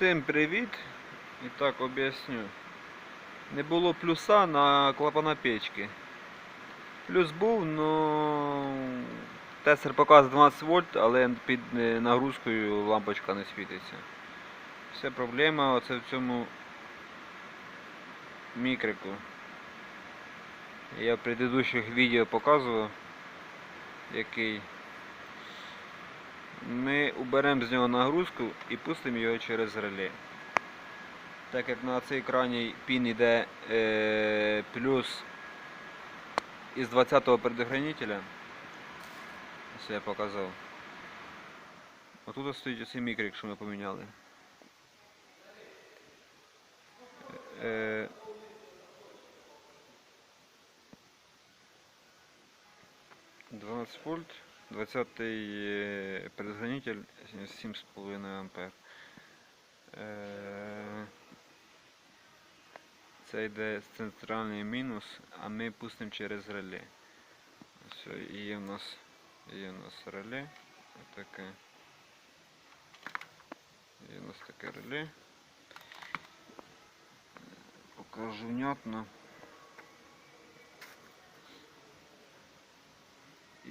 Всім привіт! І так об'ясню. Не було плюса на клапана печки. Плюс був, но тестер показує 12 вольт, але під е, нагрузкою лампочка не світиться. Вся проблема оце в цьому мікрику. Я в предыдущих відео показував, який ми уберемо з нього нагрузку і пустимо його через реле. Так як на цей крайній пін йде е, плюс із 20-го предохранителя, ось я показав. Отут стоїть оцей мікрик, що ми поміняли. Е, е, 12 вольт, 20 предохранитель 7,5 ампер. Е, Це йде центральний мінус, а ми пустимо через реле. Все, і є в нас, є в нас реле. Отаке. Є у нас таке реле. Покажу внятно.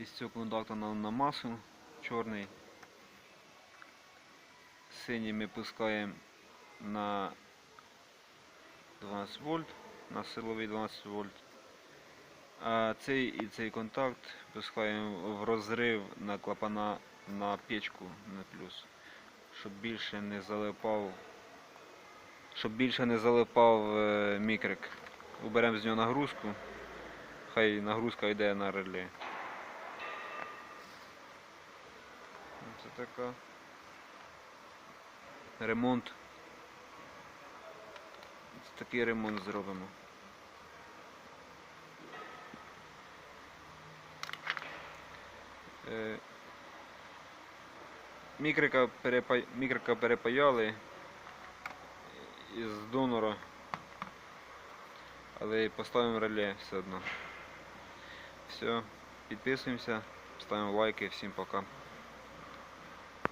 Із цього контакта на, на масу чорний. Синій ми пускаємо на 12 вольт, на силовий 12 вольт. А цей і цей контакт пускаємо в розрив на клапана на печку на плюс, щоб більше не залипав, щоб більше не залипав е, мікрик. Уберемо з нього нагрузку, хай нагрузка йде на реле. Це така ремонт. Ось Такий ремонт зробимо. Е, Мікрика, перепа... Мікрика перепаяли із донора, але поставимо реле все одно. Все, підписуємося, ставимо лайки, всім пока.